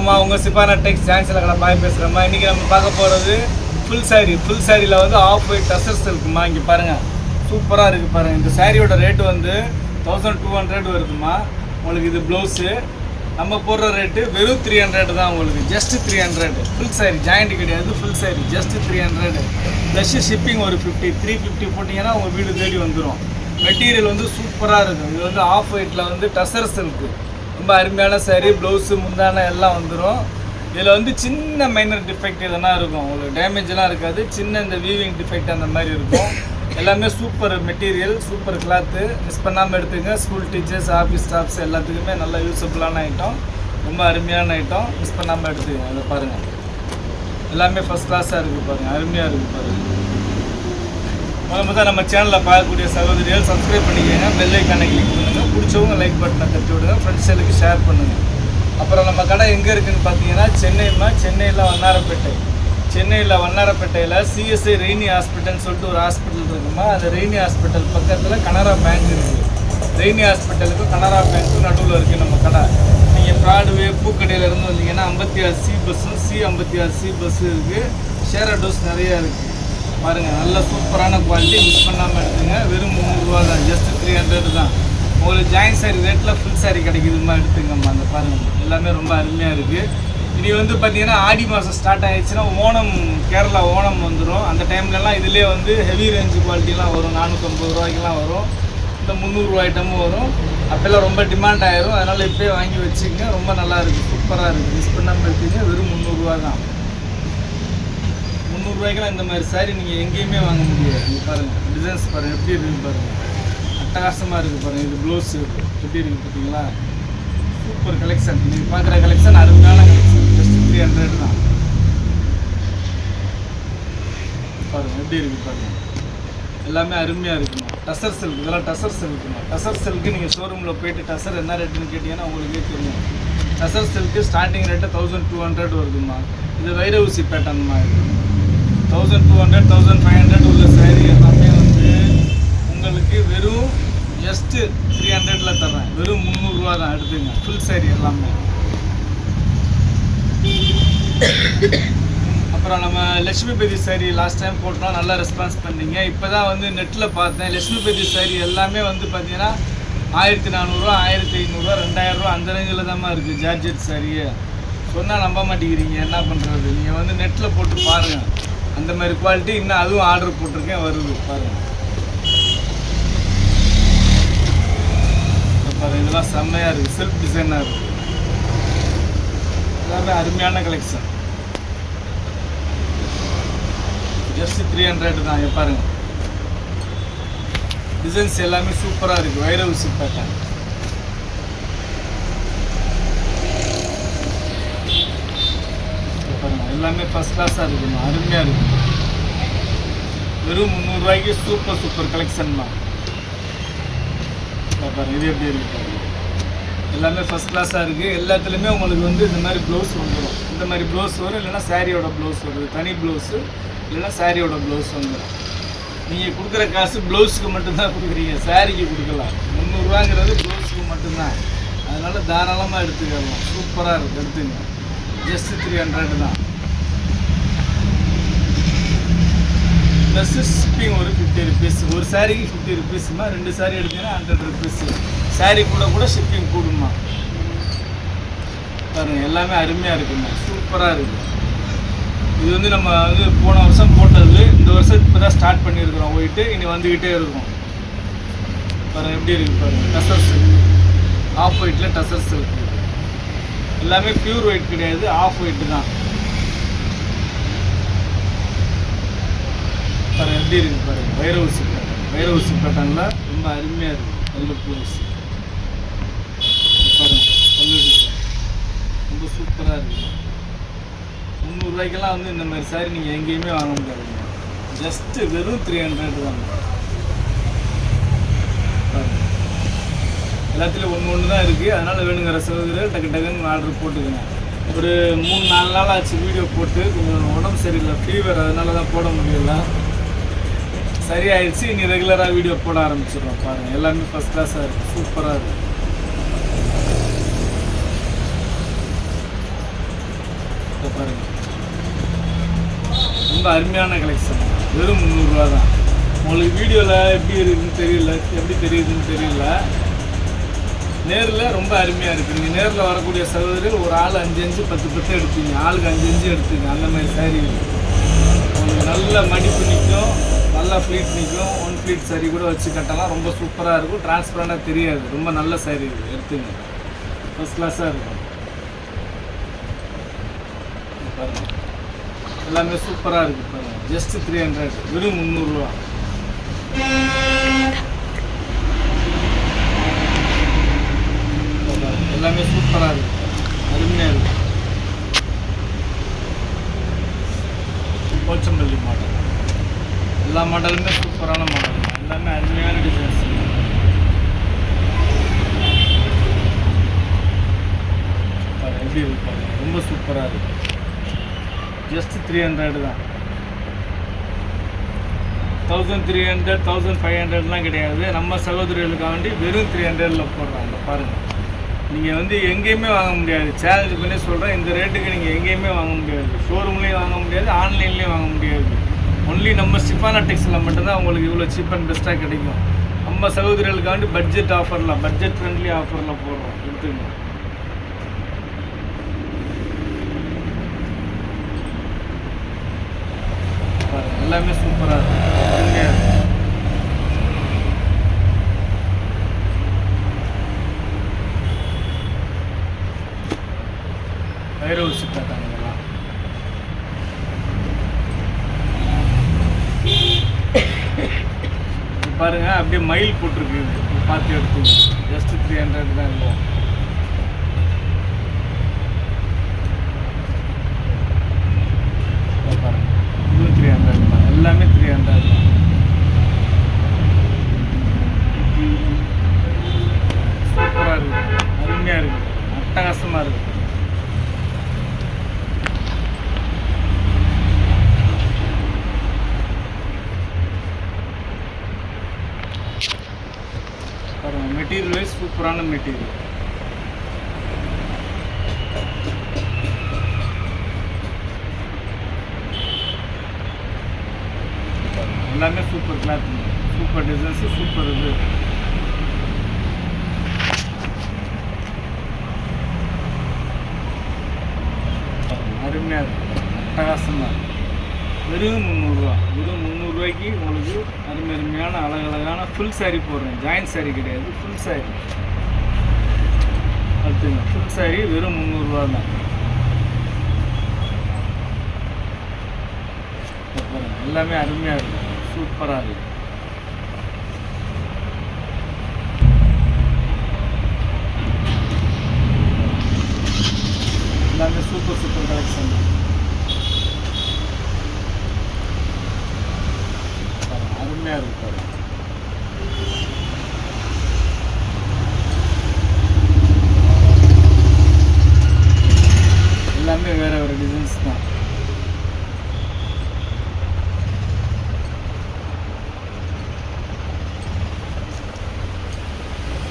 வணக்கம்மா உங்கள் சிப்பானா டெக்ஸ் ஜான்சில் கடை பாய் பேசுகிறேம்மா இன்றைக்கி நம்ம பார்க்க போகிறது ஃபுல் saree. ஃபுல் சாரியில் வந்து ஆஃப் ஒயிட் டசர்ஸ் இருக்குமா? இங்கே பாருங்கள் சூப்பராக இருக்குது பாருங்கள் இந்த சாரியோட ரேட்டு வந்து தௌசண்ட் டூ ஹண்ட்ரட் வருதுமா உங்களுக்கு இது ப்ளவுஸு நம்ம போடுற ரேட்டு வெறும் த்ரீ ஹண்ட்ரட் தான் உங்களுக்கு. Just three hundred full saree joint கிடையாது full saree just three hundred plus shipping ஒரு ஃபிஃப்டி த்ரீ ஃபிஃப்டி போட்டிங்கன்னா உங்கள் வீடு தேடி வந்துடும் மெட்டீரியல் வந்து சூப்பராக இருக்கும். இது வந்து ஆஃப் ஒயிட்டில் வந்து டசர்ஸ் இருக்குது ரொம்ப அருமையான சாரீ ப்ளவுஸு முந்தான எல்லாம் வந்துடும் இதில் வந்து சின்ன மைனர் டிஃபெக்ட் இதெல்லாம் இருக்கும். உங்களுக்கு டேமேஜ்லாம் இருக்காது. சின்ன இந்த வீவிங் டிஃபெக்ட் அந்த மாதிரி இருக்கும். எல்லாமே super material super cloth miss பண்ணாமல் எடுத்துங்க. ஸ்கூல் டீச்சர்ஸ் ஆஃபீஸ் ஸ்டாஃப்ஸ் எல்லாத்துக்குமே நல்லா யூஸ்ஃபுல்லான ஐட்டம் ரொம்ப அருமையான ஐட்டம் மிஸ் பண்ணாமல் எடுத்துக்கோங்க. அதை பாருங்கள் எல்லாமே ஃபஸ்ட் கிளாஸாக இருக்குது பாருங்கள் அருமையாக இருக்குது பாருங்கள் முதல்ல முதல்ல நம்ம சேனலில் பார்க்கக்கூடிய சகோதரிகள் சப்ஸ்கிரைப் பண்ணிக்கோங்க. பெல் கணக்கு கிளிக் பண்ணுங்கள் பிடிச்சவங்க லைக் பட்டனை தட்டி விடுங்க ஃப்ரெண்ட்ஸுகளுக்கு ஷேர் பண்ணுங்கள் அப்புறம் நம்ம கடை எங்கே இருக்குதுன்னு பார்த்தீங்கன்னா சென்னைமா சென்னையில் வண்ணாரப்பேட்டை. சென்னையில் வண்ணாரப்பேட்டையில் சிஎஸ்ஐ ரெய்னி ஹாஸ்பிட்டல்னு சொல்லிட்டு ஒரு ஹாஸ்பிட்டல் இருக்குமா அந்த ரெய்னி ஹாஸ்பிட்டல் பக்கத்தில் கனரா பேங்க் இருக்குது ரெய்னி ஹாஸ்பிட்டலுக்கும் கனரா பேங்க்கும் நடுவில் இருக்குது நம்ம கடை. நீங்கள் ப்ராட்வே பூக்கடையிலேருந்து வந்தீங்கன்னா ஐம்பத்தி ஆறு சி பஸ்ஸும் சி ஐம்பத்தி ஆறு சி பஸ்ஸு இருக்குது ஷேர் டோஸ் நிறையா இருக்குது பாருங்கள் நல்ல சூப்பரான குவாலிட்டி மிஸ் பண்ணாமல் எடுத்துங்க. வெறும் முந்நூறுரூவா தான் ஜஸ்ட்டு த்ரீ ஹண்ட்ரட் தான். உங்களுக்கு ஜாயின் சாரி ரேட்டில் ஃபுல் சாரி கிடைக்குதுமா எடுத்துங்கம்மா அந்த பாருங்கள் எல்லாமே ரொம்ப அருமையாக இருக்குது இனி வந்து பார்த்தீங்கன்னா ஆடி மாதம் ஸ்டார்ட் ஆயிடுச்சுன்னா ஓணம் கேரளா ஓணம் வந்துடும் அந்த டைம்லலாம் இதுலேயே வந்து ஹெவி ரேஞ்சு குவாலிட்டிலாம் வரும். நானூற்றம்பது ரூபாய்க்கெலாம் வரும். இந்த முந்நூறுரூவா ஐட்டமும் வரும். அப்போல்லாம் ரொம்ப டிமாண்ட் ஆயிரும். அதனால் இப்போயே வாங்கி வச்சுக்கங்க. ரொம்ப நல்லா இருக்குது சூப்பராக இருக்குது மிஸ் பண்ணாமல் இருக்கீங்க. வெறும் முந்நூறுரூவா தான். முந்நூறுரூவாய்க்கெல்லாம் இந்த மாதிரி சாரி நீங்கள் எங்கேயுமே வாங்க முடியாது. பாருங்கள் டிசைன்ஸ் பாருங்கள் எப்படி இருக்குன்னு பாருங்கள் அட்டகாசமாக இருக்குது பாருங்கள் இது ப்ளவுஸ் எப்படி இருக்குது பார்த்தீங்களா? சூப்பர் கலெக்ஷன் நீங்கள் பார்க்குற கலெக்ஷன் அருமையான கலெக்ஷன் ஜஸ்ட் த்ரீ ஹண்ட்ரட் தான். பாருங்கள் எப்படி இருக்குது பாருங்கள் எல்லாமே அருமையாக இருக்குமா? டசர் செல்க் இதெல்லாம் டசர் சில்க்குமா டசர் செல்க்கு நீங்கள் ஷோரூமில் போயிட்டு டசர் என்ன ரேட்டுன்னு கேட்டிங்கன்னா உங்களுக்கே தெரியும். Tussar செல்க்கு starting rate thousand two hundred வருதுமா இது வைரவுசி பேட்டர்ன்மா இருக்குது thousand two hundred thousand five hundred உள்ள saree எல்லாமே உங்களுக்கு வெறும் ஜஸ்ட்டு த்ரீ ஹண்ட்ரடில் தர்றேன். வெறும் முந்நூறுரூவா தான் எடுத்துங்க. ஃபுல் சாரி எல்லாமே. அப்புறம் நம்ம லட்சுமிபதி சாரி லாஸ்ட் டைம் போட்டோம் நல்லா ரெஸ்பான்ஸ் பண்ணீங்க. இப்போ தான் வந்து நெட்டில் பார்த்தேன். லட்சுமிபதி சாரி எல்லாமே வந்து பார்த்தீங்கன்னா ஆயிரத்தி நானூறுரூவா ஆயிரத்தி ஐநூறுரூவா ரெண்டாயிரரூவா அந்த ரேஞ்சில் தான்மா இருக்குது ஜார்ஜெட் சாரியே சொன்னால் நம்ப மாட்டேங்கிறீங்க. என்ன பண்ணுறது நீங்கள் வந்து நெட்டில் போட்டு பாருங்கள் அந்த மாதிரி குவாலிட்டி இன்னும் அதுவும் ஆர்டர் போட்டிருக்கேன் வருது. பாருங்கள் பாருங்க இதெல்லாம் செம்மையாக இருக்குது செல்ஃப் டிசைனாக இருக்குது எல்லாமே அருமையான கலெக்ஷன் ஜஸ்ட் த்ரீ ஹண்ட்ரட் தான். இங்க பாருங்க. டிசைன்ஸ் எல்லாமே சூப்பராக இருக்குது வைர ஊசி பேட்டர்ன் இங்க பாருங்க. எல்லாமே ஃபஸ்ட் கிளாஸாக இருக்குமா அருமையாக இருக்கு. வெறும் முந்நூறுரூவாய்க்கு சூப்பர் சூப்பர் கலெக்ஷன் தான். இங்க பாருங்க. இது எப்படி இருக்கு? பாருங்க எல்லாமே ஃபஸ்ட் கிளாஸாக இருக்குது எல்லாத்துலேயுமே உங்களுக்கு வந்து இந்த மாதிரி ப்ளவுஸ் வந்துடும் இந்த மாதிரி ப்ளவுஸ் வரும். இல்லைன்னா சாரியோட ப்ளவுஸ் வருது. தனி ப்ளவுஸு இல்லைன்னா சாரியோட ப்ளவுஸ் வந்துடும் நீங்கள் கொடுக்குற காசு ப்ளவுஸுக்கு மட்டும்தான் கொடுக்குறீங்க. சாரிக்கு கொடுக்கலாம். முந்நூறுரூவாங்கிறது ப்ளவுஸுக்கு மட்டும்தான். அதனால் தாராளமாக எடுத்துக்கலாம் சூப்பராக இருக்குது எடுத்துங்க. ஜஸ்ட் த்ரீ ஹண்ட்ரட் தான். ப்ளஸ் ஷிப்பிங் ஒரு ஃபிஃப்டி ருபீஸ் ஒரு சாரிக்கு ஃபிஃப்டி ருபீஸ்மா ரெண்டு சாரி எடுத்தீங்கன்னா ஹண்ட்ரட் ருபீஸ் சாரி கூட கூட ஷிப்பிங் கூடுமா பாருங்க எல்லாமே அருமையாக இருக்குங்க. சூப்பராக இருக்குது இது வந்து நம்ம வந்து போன வருஷம் போட்டது. இந்த வருஷம் இப்போ தான் ஸ்டார்ட் பண்ணியிருக்கிறோம். போயிட்டு இனி வந்துக்கிட்டே இருக்கும். பாருங்க எப்படி இருக்குது பாருங்க. டசர்ஸ் ஆஃப் ஒயிட்டில் டசர்ஸ் சில்க் எல்லாமே பியூர் ஒயிட் கிடையாது. ஆஃப் ஒயிட்டு தான். பாருங்க எப்படி இருக்குது பாருங்க. வைர ஊசி பேட்டர்ன் வைர ஊசி ரொம்ப அருமையாக இருக்குது கல்லுப்பு ப்ளவுஸ் பாருங்க ரொம்ப சூப்பராக இருக்குது முந்நூறுரூவாய்க்கெல்லாம் வந்து இந்த மாதிரி சாரி நீங்கள் எங்கேயுமே வாங்க முடியாது. ஜஸ்ட்டு வெறும் த்ரீ ஹண்ட்ரட் தான் எல்லாத்துலேயும் ஒன்று ஒன்று தான் இருக்குது அதனால் வேணுங்கிற சகோதரர் டக்கு டக்குன்னு ஆர்டர் போட்டுக்கோங்க. ஒரு மூணு நாலு நாள் ஆச்சு வீடியோ போட்டு. கொஞ்சம் உடம்பு சரியில்லை ஃபீவர் அதனால தான் போட முடியல. சரியாயிடுச்சு இனி ரெகுலராக வீடியோ போட ஆரம்பிச்சிடுறோம் பாருங்கள் எல்லாமே ஃபஸ்ட் கிளாஸாக இருக்குது சூப்பராக இருக்குது பாருங்கள் பாருங்க. ரொம்ப அருமையான கலெக்ஷன் வெறும் முந்நூறுரூவா தான். உங்களுக்கு வீடியோவில் எப்படி இருக்குன்னு தெரியல. எப்படி தெரியுதுன்னு தெரியல. நேரில் ரொம்ப அருமையாக இருக்குது நீங்கள் நேரில் வரக்கூடிய சகோதரிகள் ஒரு ஆள் அஞ்சு அஞ்சு பத்து பத்து எடுத்தீங்க ஆளுக்கு அஞ்சு அஞ்சு எடுத்தீங்க. அந்த மாதிரி சாரி உங்களுக்கு நல்ல மடிப்பு நிற்கும். நல்லா ஃப்ளீட் நிற்கும் ஒன் ஃப்ளீட் சரி கூட வச்சு கட்டலாம். ரொம்ப சூப்பராக இருக்கும். டிரான்ஸ்பரண்டாக தெரியாது. ரொம்ப நல்ல சரி இது. எடுத்துங்க. ஃபஸ்ட் கிளாஸாக இருக்கும். பாருங்க. எல்லாமே சூப்பராக இருக்குது பாருங்கள் ஜஸ்ட் த்ரீ ஹண்ட்ரட் வெறும் முந்நூறுரூவா எல்லாமே சூப்பராக இருக்கும் அருமையாக இருக்குது போச்சம்பள்ளி மாடல் எல்லா மாடலுமே சூப்பரான மாடல். எல்லாமே அருமையான டிசைன்ஸ் எப்படி இருப்பாங்க ரொம்ப சூப்பராக இருக்கு. ஜஸ்ட் த்ரீ ஹண்ட்ரடு தான். Thousand three hundred thousand five ஹண்ட்ரட்லாம் கிடையாது. நம்ம சகோதரிகளுக்காண்டி வெறும் த்ரீ ஹண்ட்ரடில் போடுறாங்க. பாருங்கள் நீங்கள் வந்து எங்கேயுமே வாங்க முடியாது. சேலஞ்சு பண்ணி சொல்கிறேன் இந்த ரேட்டுக்கு நீங்கள் எங்கேயுமே வாங்க முடியாது. ஷோரூம்லேயும் வாங்க முடியாது. ஆன்லைன்லேயும் வாங்க முடியாது. ஒன்லி நம்ம சிப்பானா டெக்ஸில் மட்டும்தான் உங்களுக்கு இவ்வளோ சீப் அண்ட் பெஸ்ட்டாக கிடைக்கும். நம்ம சகோதரிகளுக்காண்டி பட்ஜெட் ஆஃபரில் பட்ஜெட் ஃப்ரெண்ட்லி ஆஃபரில் போடுறோம் எடுத்துங்க எல்லாமே சூப்பராக இருக்கும் அருமையா இருக்கு. பாருங்கள் பாருங்க அப்படியே மயில் போட்டிருக்கு. பார்த்து எடுத்து ஜஸ்ட் த்ரீ ஹண்ட்ரட் தான் இருக்கும் பாருங்க. இதுவும் த்ரீ ஹண்ட்ரட் தான். எல்லாமே த்ரீ ஹண்ட்ரட் தான் சூப்பராக இருக்கு அருமையாக இருக்கு அட்டகாசமாக இருக்கு பாருங்க மெட்டீரியல் வைஸ் சூப்பரான மெட்டீரியல் எல்லாமே super cloth super designs super இது. அருமையாக இருக்கு. அட்டகாசமாக இருக்கு. வெறும் முந்நூறுரூவா வெறும் முந்நூறுரூவாய்க்கு உங்களுக்கு அருமை அருமையான அழகழகான ஃபுல் சாரீ போடுறேன். ஜாயின்ட் சாரீ கிடையாது. ஃபுல் சாரீ அடுத்துங்க ஃபுல் சாரீ வெறும் முந்நூறுரூவா தான். எல்லாமே அருமையாக இருக்கும் சூப்பராக இருக்கும் எல்லாமே சூப்பர் சூப்பர் கலெக்ஷன் தான் பாருங்க, அருமையா இருக்கு பாருங்க. எல்லாமே வேற வேற டிசைன்ஸ் தான்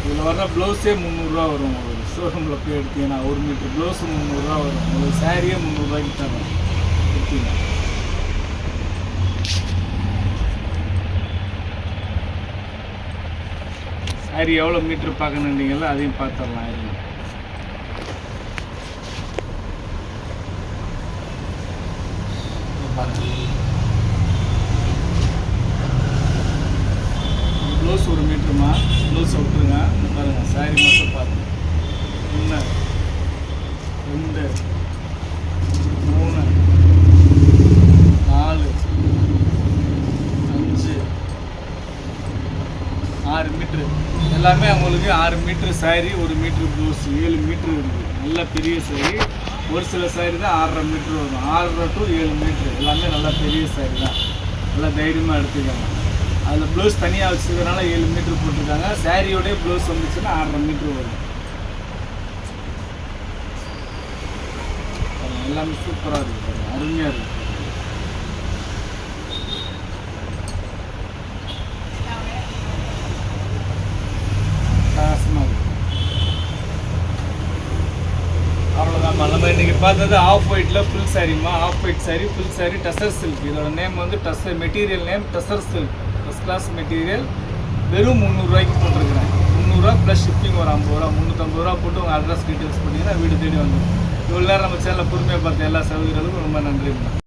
இதில் வர ப்ளவுஸே முந்நூறுரூவா வரும் உங்களுக்கு ஷோரூமில் போய் எடுத்தீங்கன்னா ஒரு மீட்டர் ப்ளவுஸு முந்நூறுரூவா வரும் உங்களுக்கு சாரியே முந்நூறுரூவாய்க்கு தரும் எடுத்தீங்க அது எவ்வளோ மீட்ரு பார்க்கணுன்றீங்களோ அதையும் பார்த்துடலாம் இருங்க இங்க பாருங்க ப்ளவுஸ் ஒரு மீட்டருமா ப்ளவுஸ் விட்டுருங்க இந்த பாருங்க சாரி மட்டும் பாருங்க ஒன்று ரெண்டு மூணு நாலு அஞ்சு ஆறு மீட்ரு எல்லாமே அவங்களுக்கு ஆறு மீட்ரு சாரி ஒரு மீட்ரு ப்ளவுஸ் ஏழு மீட்ரு இருக்குது நல்ல பெரிய சாரி ஒரு சில சாரி தான் ஆறரை மீட்ரு வரும். ஆறரை டு ஏழு மீட்ரு எல்லாமே நல்லா பெரிய சாரி தான். நல்லா தைரியமாக எடுத்துக்கோங்க. அதில் ப்ளவுஸ் தனியாக வச்சுக்கிறதுனால ஏழு மீட்ரு போட்டிருக்காங்க. சாரியோடய ப்ளவுஸ் வந்துச்சுன்னா ஆறரை மீட்ரு வரும். எல்லாமே சூப்பராக இருக்குது அருமையாக இருக்குது பிரகாசமாக நம்ம இன்னைக்கு பார்த்தது ஆஃப் ஒயிட்டில் ஃபுல் சாரிம்மா off white saree full saree tussar silk இதோட நேம் வந்து tussar material name tussar silk first class material வெறும் முந்நூறுரூவாய்க்கு போட்டிருக்கிறேன். முந்நூறுரூவா ப்ளஸ் ஷிப்பிங் ஒரு ஐம்பது ரூபா முந்நூற்றம்பது ரூபா போட்டு உங்கள் அட்ரஸ் டீட்டெயில்ஸ் பண்ணிங்கன்னா வீடு தேடி வந்துடும் இவ்வளோ நேரம் நம்ம சேனலில் பொறுமையாக பார்த்த எல்லா சகோதரர்களுக்கும் ரொம்ப நன்றி